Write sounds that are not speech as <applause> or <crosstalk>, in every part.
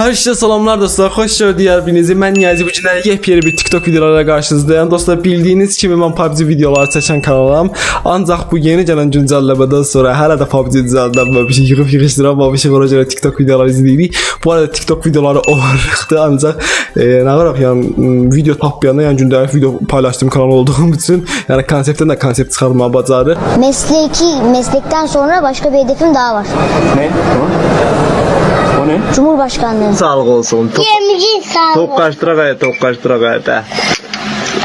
Hər şeyə salamlar dostlar. Xoş gördük hər birinizi. Mən Niyazi bu günlər yepyeni bir TikTok videolarla qarşınızdayım. Dostlar bildiyiniz kimi mən PUBG videoları çəkən kanalım. Ancaq bu yeni gələn güncəlləmədən sonra hələ də PUBG düzəldənməmiş, yığıb yığışdıranmamış ona görə TikTok videoları izləyirik. Bu arada TikTok videoları olarlıqdır. Ancaq e, nə qaraq yəni m, video tapmayanda yəni gündəlik video paylaşdığım kanal olduğum üçün yəni konseptdən də konsept çıxarmağı bacarır. Mesleki, meslekten sonra başka bir hedefim daha var. Ne? O ne? Cumhurbaşkanlığı. Sağlık olsun. Top, Yemci sağ top kaçtıra gayet, top kaçtıra gayet. ha.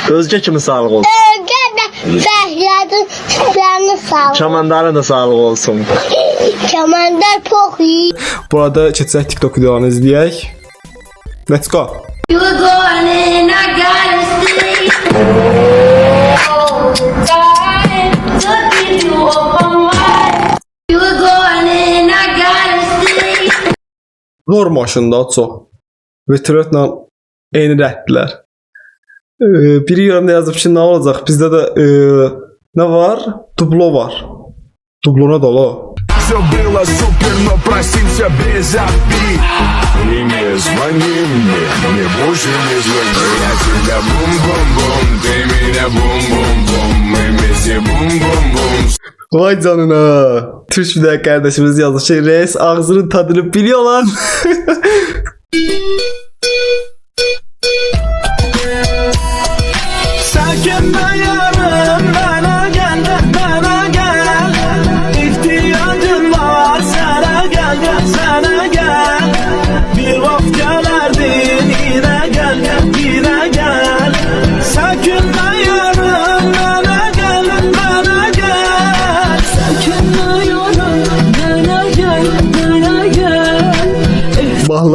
Özce kimi sağlık olsun. Önce de Fehriyat'ın sütlerini sağ Çamandarın da sağlık olsun. Kemender çok iyi. Bu arada keçək TikTok videolarını izləyək. Let's go. You going in, I gotta stay. To keep you up on my You were Zor maşında çox. Veteranla eyni rəddlər. Ee, biri yorumda yazıb ki, nə olacaq? Bizdə də e, nə var? Dublo var. Dublona da ola. Все было супер, но просился без обид И не звони мне, мне больше не звони Я тебя бум-бум-бум, ты меня бум-бум-бум Мы вместе бум-бум-бум Vay canına. Türk bir də qardaşımız yazmış ki, reis ağzının tadını biliyor lan. <laughs>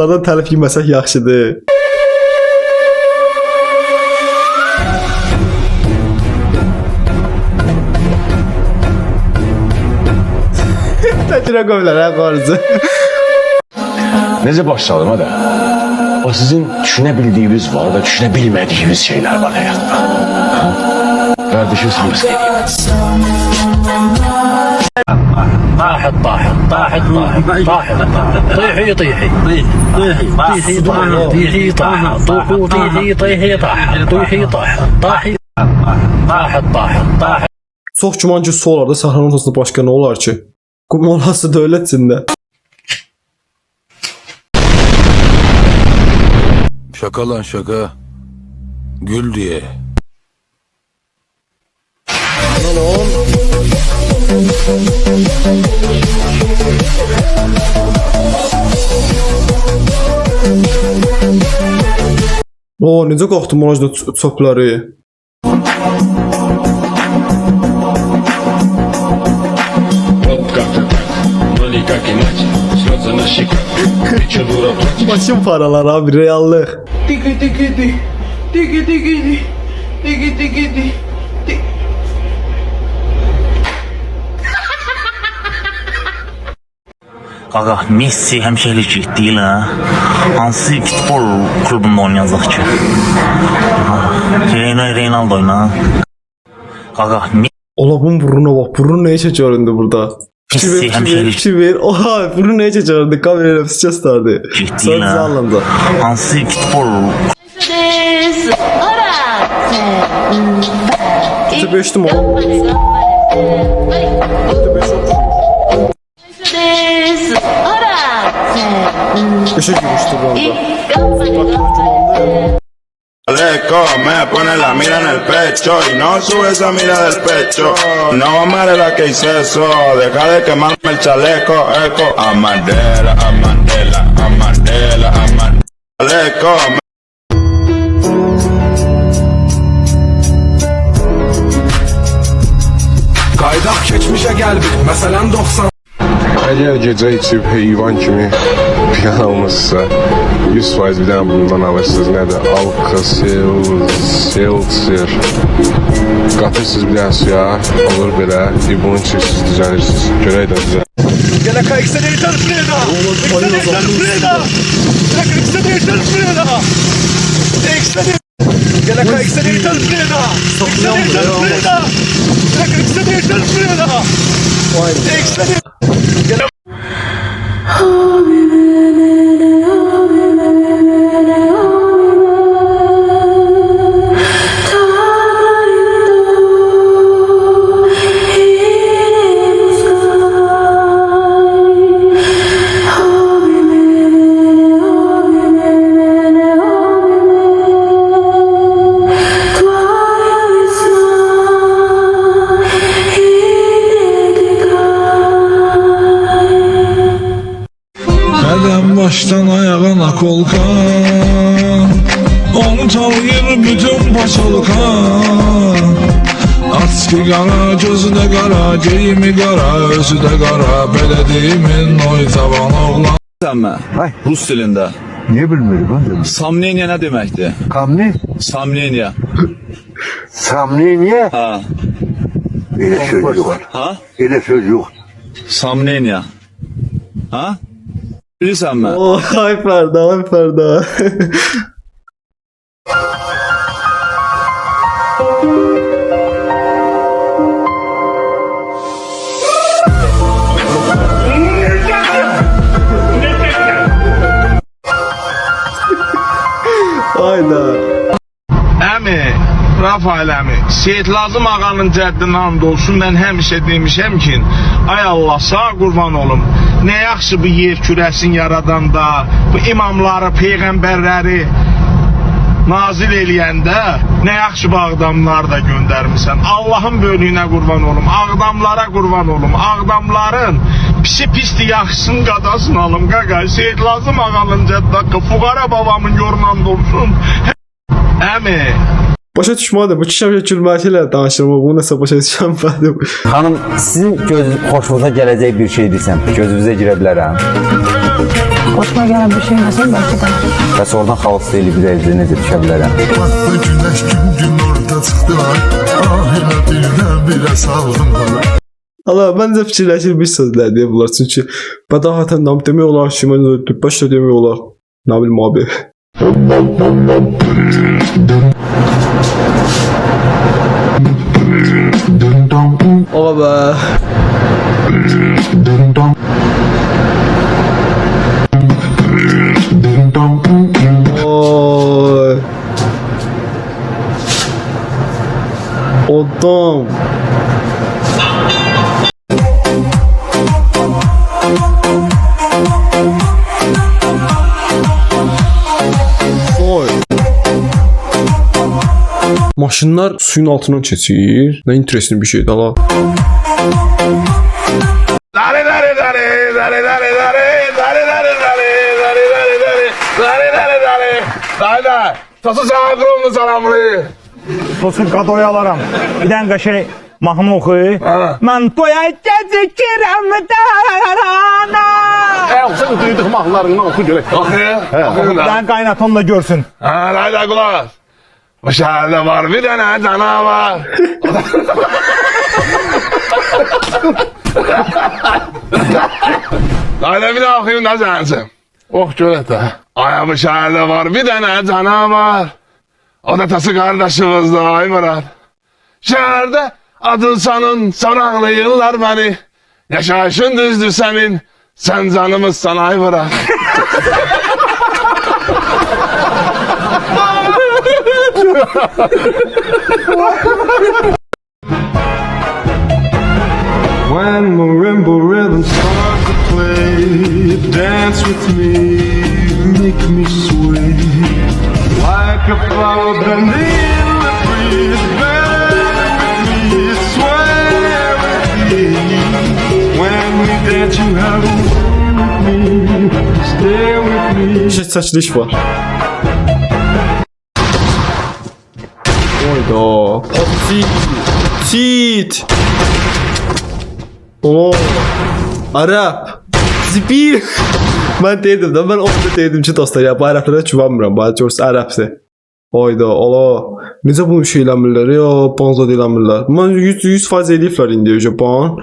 Mahallardan təlif yeməsək yaxşıdır. Təkrar qoyurlar hə qarıcı. Necə başlayalım hadi? O sizin düşünebildiğiniz var ve düşünebilmediğiniz şeyler var hayatta. Kardeşim sana söyleyeyim. طاحت طاحت طاحت <laughs> طاحت طاحت طيحي طيحي طيحي طيحي طيحي طاح طوحوا طيحي طيحي طاح طيحي طاح طاحي طاحت طاحت طاحت Çox güman ki, su olar da sahranın ortasında başqa nə olar ki? Qumalası dövlət içində. Şaka lan şaka Gül diye O, necə qalxdım orada çöpləri? Başım paralar abi reallıq. Tiki tiki tiki. Tiki tiki tiki. Tiki tiki tiki. Qaqa, Messi həmişəlik getdi ilə. Hansı futbol klubunda oynayacaq ki? Reynal Reynaldo ilə. Qaqa, Ola bunun burnuna bax. Burnu neye çekiyordu burada? Messi fikir ver, hemşehri. fikir ver. Oha, burnu neye çekiyordu? Kamerayla nefes gösterdi. Ciddi Sonra lan. bizi anladı. hansı futbol This, ora. İçtim oğlum. Beşe girmişti bu anda. Aleco me pone la mira en el pecho y no sube esa mira del pecho. No me la que hice eso, deja de quemarme el chaleco, eco. A Mandela, a Mandela, a Mandela, a Mandela. Aleco me keçmişə gəl bir Məsələn 90 Əgər gecə içib heyvan kimi piyan almışsa 100% bir dənə bundan alırsınız. Nədir? Alka, seltzer. Qatırsınız bir dənə suya, olur belə. Bir bunu içirsiniz, düzəlirsiniz. Görək də düzəl. Gələ Kayksedeyitan Freda Kayksedeyitan Freda Kayksedeyitan Freda Gələ Kayksedeyitan Freda Ekşiledi, ekşiledi. Vay be. Ekşiledi. Taksan ayağına kolka Onu çalıyır bütün paçalıka At ki qara, gözü də qara, geyimi qara, özü də qara Belediyimin oy tavan oğlan Sen Rus dilinde. Niye bilmiyorum ben de? Samneniye ne demekti? Kamni? Samneniye. Samni niye? Ha. Öyle söz yok. Ha? Öyle söz yok. Samneniye. Ha? Bilirsen mi? Oh, ay Ferda, ay Ferda. Rafael əmi, Seyid Lazım ağanın cəddinə and olsun, mən həmişə demişəm ki, ay Allah sağ qurban olum, nə yaxşı bu yer kürəsin yaradanda, bu imamları, peyğəmbərləri nazil eləyəndə, nə yaxşı bu ağdamlar da göndərmisən. Allahın bölüyünə qurban olum, ağdamlara qurban olum, ağdamların pisi pisli yaxşısını qadasın alım, qaqa, Seyid Lazım ağanın cəddi haqqı, Fuqara babamın yorman olsun. Əmi, Başa düşmədim. Bu kişi gülməsi ilə danışırım. Bu nəsə başa düşmədim. Xanım, sizin göz xoşunuza gələcək bir şey desəm, gözünüzə girə bilərəm. Hoşuma gelen bir şey nasıl belki de. Bəs oradan xaos deyil bir evdə necə düşə bilərəm? Baktı güneş gün gün orada çıktılar Ahirə birdən birə saldım Allah məncə fikirləşilmiş sözlərdir bunlar. Çünki bədahətən nam demək olar ki, mən başda demək olar. Nə bilim Oh be. Oy. Odam. Oh, Maşınlar suyun altından keçir. Nə interesting bir şeydir la. Dare dare dare dare dare dare dare dare dare dare dare dare dare dare dare dare dare Tası sana kurumlu salamlı Olsun kadoyu alaram. Bir dənə şey mahnı oxu. Mən toya gecikirəm darana. Sen duyduk mahlarını oku görek Akıyor Bir dənə qaynaton da görsün. Ha hayda kulak Bu şehirde var bir tane canavar Hayda bir daha okuyayım da sensin Oh görek de. Ay bu şehirde var bir tane canavar O da tası kardeşimizdi ay Murat. Şehirde adın sanın sananlayırlar beni. Yaşayışın düzdür senin Sen canımızsan ay Murat <laughs> When marimba rhythms start to play, dance with me, make me sway. Like a flower in the breeze, bend with me, sway with me. When we dance, you have a way with me, stay with me. Bir şey Oyda. Patit. Tit. Oo. Arap. Zibil. Mən dedim də, mən orada dedim ki, dostlar, ya bu ərəblərə güvənmirəm. Bu görsə ərəbsə. Oyda, ola. Necə bunu şey eləmirlər ya, banza eləmirlər. Mən 100 100% eləyiblər indi Japan.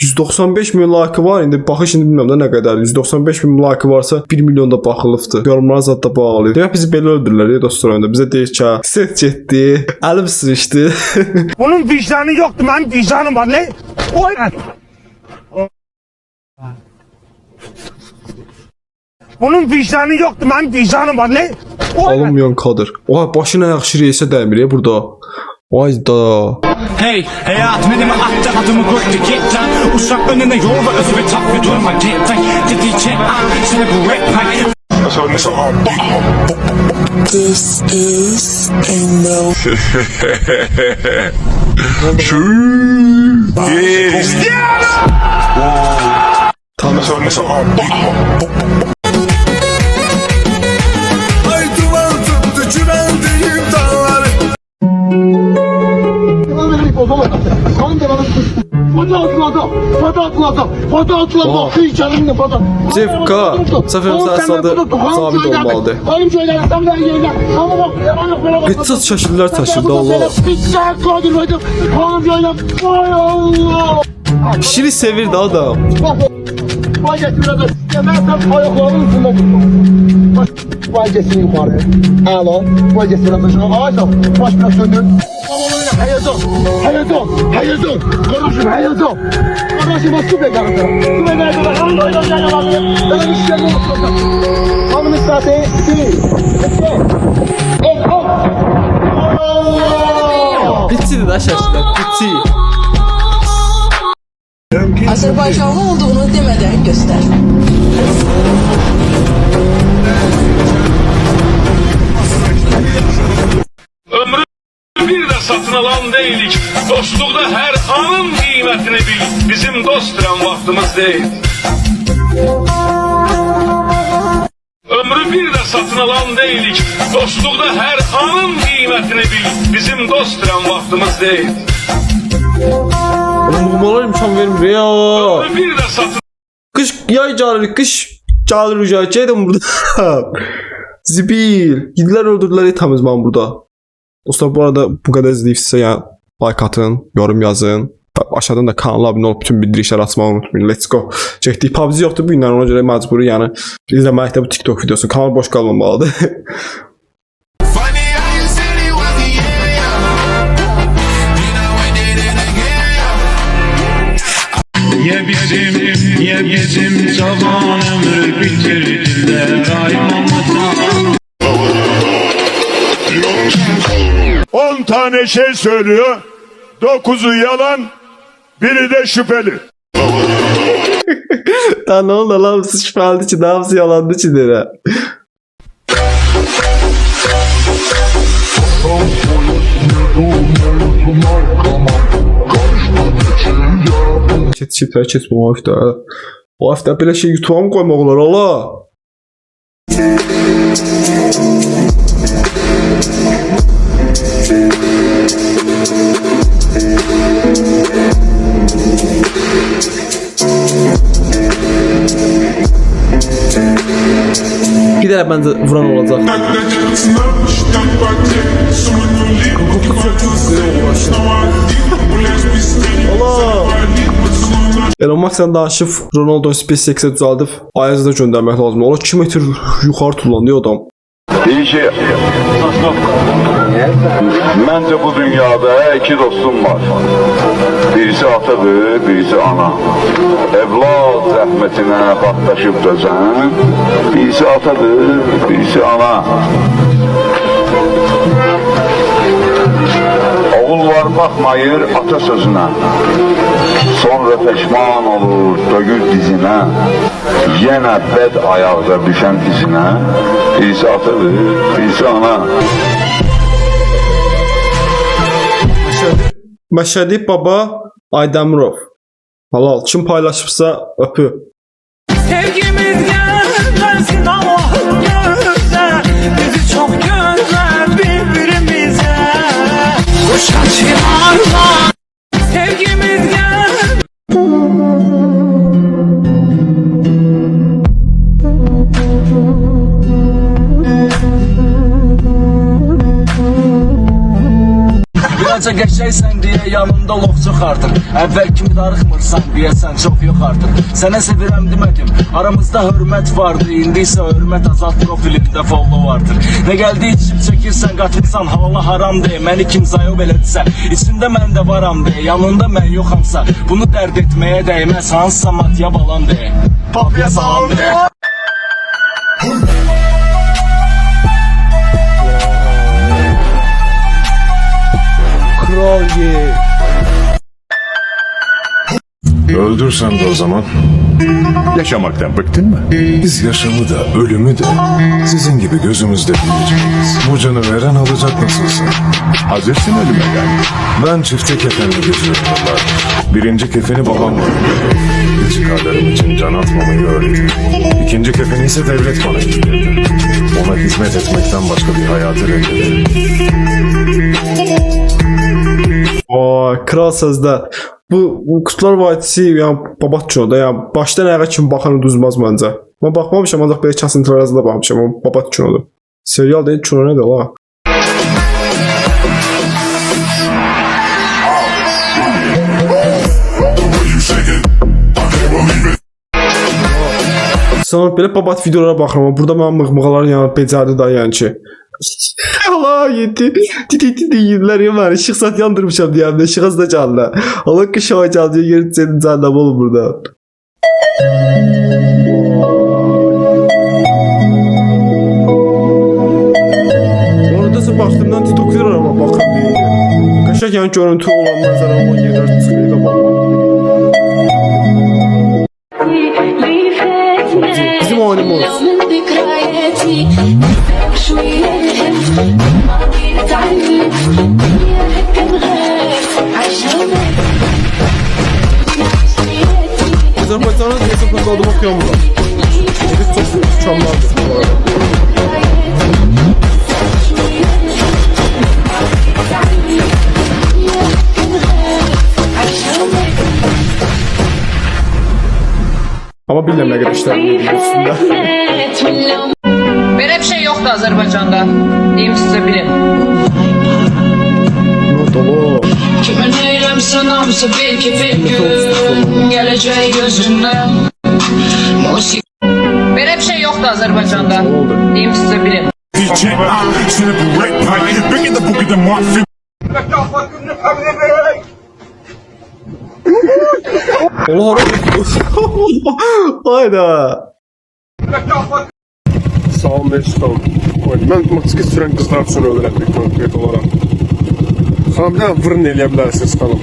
195 milyon like var indi baxış indi bilmirəm də nə qədər 195 min like varsa 1 milyon da baxılıbdı yorumlar zətdə bağlı demək bizi belə öldürürlər ya dostlar oyunda bizə deyir ki set getdi əlim sırışdı <laughs> Bunun vicdanı yoxdur, mənim vicdanım var. Ne? Oy. Bunun vicdanı yoxdur, mənim vicdanım var. Oy. alınmayan kadr oha başına yaxşı reysə dəymir ya burada Vay da Hey, hayat menime attı adımı koydu git lan Uşak önüne yol ve özü ve tak ve durma git lan Dedikçe an seni bu rap like This is a no tam adamı. Kanka bana sıçtı. Fata atladı. Fata atladı. Fata atladı. Şu içerimde fata. Cevka. Sefem sersadı. Sabit olmalı. Hanım şöyle tam da yerine. Ama bak bana bana bak. Gıtsız şaşırlar taşırdı Allah. Gıtsız kaldırmadım. Hanım şöyle. Vay Allah. İşini sevirdi adam. Vay getirdi. Gemersen ayaklarının üstünde durma. Baş bölgesini yukarı. Alo. Bölgesini aşağı. Ağaç al. Baş biraz döndür söndür. Heyecan. Heyecan. Heyecan. Kardeşim heyecan. Kardeşim bak su bekar. Su bekar. Hanım oynan yakalandı. Ben bir şey yok. Hanım isterse. Bir. Dostlukta her anın kıymetini bil. Bizim dost diren vaktimiz değil. Ömrü bir de satın alan değilik. Dostlukta her anın kıymetini bil. Bizim dost diren vaktimiz değil. Oğlum bu imkan vermir ya. Ömrü bir de satın Kış yay gəlir, kış gəlir ucacaqdım burada. <laughs> Zibil. Gidilər öldürdülər etamiz mən burada. Dostlar bu arada bu qədər izləyirsinizsə yəni like atın, yorum yazın. Aşağıdan da kanala abunə olub bütün bildirişləri açmağı unutmayın. Let's go. Çəkdik PUBG yoxdur bu günlər ona görə məcburi yəni izləməkdə bu TikTok videosu. Kanal boş qalmamalıdır. Ye bizim, ye bizim zaman ömrü bitirdiler tane şey söylüyor. 9'u yalan, biri de şüpheli. <laughs> Daha nə oldu lan? Hamısı şübhəlidir ki, hamısı yalandır ki deyirəm. Keç şifrə keç bu hafta. Bu hafta belə şey YouTube'a mı qoymaq olar ola? Dənə məncə vuran. Allah! Elon Musk sən danışıb Ronaldo SpaceX-ə düzəldib Ayazı da göndərmək lazımdır. Ola 2 metr yuxarı tullanıyor adam. İyi ki, bence bu dünyada iki dostum var. Birisi atadır, birisi ana. Evlad zəhmətinə baxdaşıb dözən, birisi atadır, birisi ana. Oğul var baxmayır ata sözünə. Sonra peşman olur, dögür dizinə. Yenə bəd ayaqda düşən izinə. Birisi atadır, birisi ana. Məşədi Baba Aydamirov. Halal. Kim paylaşıbsa öpü. Sevgimiz gelmesin Allah'ın Geçeysen diye yanımda lok çıxardır Əvvəl kimi darıxmırsan deyəsən çox yox artıq Sənə sevirəm demədim Aramızda hörmət vardı. İndi isə hörmət azalt profilində follow artır Nə gəldi içib çəkirsən qatırsan halala haram de. Məni kim zayob elədirsə İçində mən də varam de. Yanında mən yoxamsa Bunu dərd etməyə dəyməz Hansısa madya balam de. Papya salam de Kral ye. Öldürsen de o zaman. Yaşamaktan bıktın mı? Biz yaşamı da ölümü de sizin gibi gözümüzde büyüteceğiz. Bu canı veren alacak nasılsa. Hazırsın ölüme yani. Ben çifte kefenle geziyorum yıllardır. Birinci kefeni babamla öldürdü. İtikadarım için can atmamayı öğretti. İkinci kefeni ise devlet bana giydirdi. Ona hizmet etmekten başka bir hayatı reddederim. O kral sözlər. Bu, bu Kutlar Vadisi yəni babat kinoda, yəni başdan ayağa kim baxanı düzmez məncə. Mən baxmamışam, ancaq belə arasında baxmışam, amma babat kinodur. Serial deyil, kino nədir la? Sonra belə babat videolara baxıram, burada mənim mıqmıqalar yəni becərdi da yəni ki. Allah yedi. Titi titi yediler ya bari. Işık saat yandırmışam diye. Yani. Işık hızlı canlı. Allah ki şava çaldı. Yeri senin canlı oğlum burada. Orada ise baktığımdan TikTok videolar ama bakın diye. Kaşak yani görüntü olan manzara olan yerler çıkıyor kapağıma. Bizim oyunumuz. Azerbaycan'ın hesaplı adım okuyorum burada. Edip çok mükemmeldir bu arada. Ama bir şey yoktu Azerbaycan'da. Diyeyim size bilin. Dolu. Kimin eylemsen hamısı bil ki bir gün geleceği gözünde. Musik. Böyle bir şey yoktu Azerbaycan'da. Diyeyim size bilin. <laughs> Hayda. Sağ ol Mesut. Oy, Mən motosiklet sürən qızlar üçün öyrəndik konkret olaraq. Xanım, bir dənə vırın eləyə bilərsiniz xanım.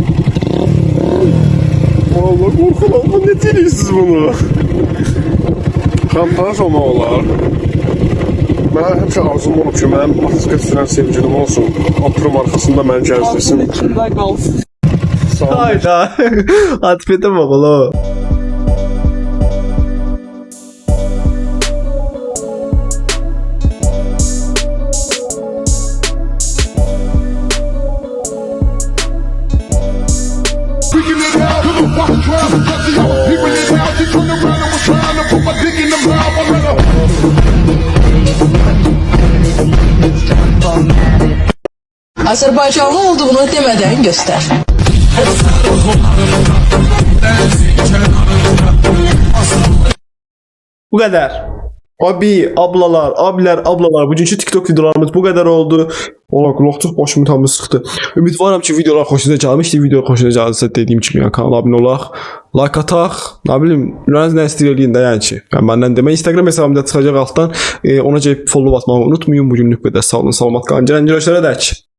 Valla qorxulam, bu ne deyirsiniz bunu? Xanım, tanış olmaq olar. Mən həmişə arzum olub ki, mənim motosiklet sürən sevgilim olsun. Oturum arxasında məni gəzdirsin. Sağ ol. Hayda. <laughs> Atfete bak oğlum. Azerbaycanlı olduğunu demeden göster. Bu kadar. Abi, ablalar, abiler, ablalar. Bugünkü TikTok videolarımız bu kadar oldu. Kulaq çox başımı tam sıxdı. Ümidvaram ki videolar xoşunuza gəlmişdi. Video xoşunuza gəlsə dediyim kimi yəni kanala abunə olaq, like ataq, nə bilim, ürəyiniz nə istəyir eləyin də yəni ki. Yəni məndən demə Instagram hesabımda çıxacaq altdan. E, ona gəlib follow atmağı unutmayın. Bugünlük bu qədər. Sağ olun, salamat qalın. Gələn görüşlərə dək.